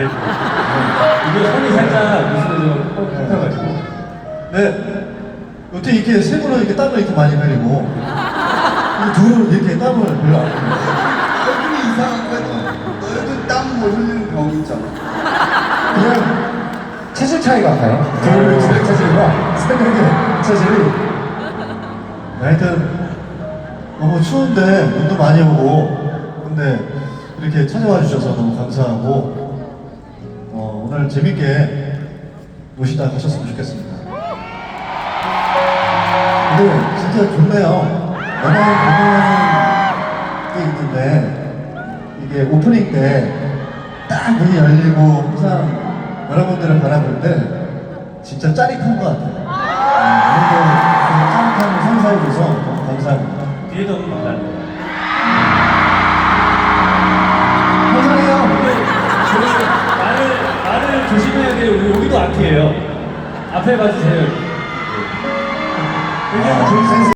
아이고. 이거 손이 살짝 무슨 좀 뻑뻑해가지고. 네. 어떻게 이렇게 세 분은 이렇게 땀을 이렇게 많이 흘리고 이 둘은 이렇게 땀을 별로 안 흘리고 얼굴이 이상한 거야. 너희도 땀못 흘리는 병이 있잖아. 그냥 체질 차이 같아요. 둘의 둘의 체질과 세 명의 체질이. 하여튼 너무 추운데 눈도 많이 오고 근데 이렇게 찾아와 주셔서 너무 감사하고 재밌게 노시다 가셨으면 좋겠습니다. 근데 진짜 좋네요. 보는 게 있는데 이게 오프닝 때 딱 문이 열리고 항상 여러분들을 바라볼 때 진짜 짜릿한 것 같아요. 네, 오늘도 그 짜릿함을 선사해줘서 너무 감사합니다. 뒤에도 많아요. 감사해요. 조심해야 돼요. 우리 여기도 앞이에요. 앞에 봐주세요. 왜냐면 저희 센스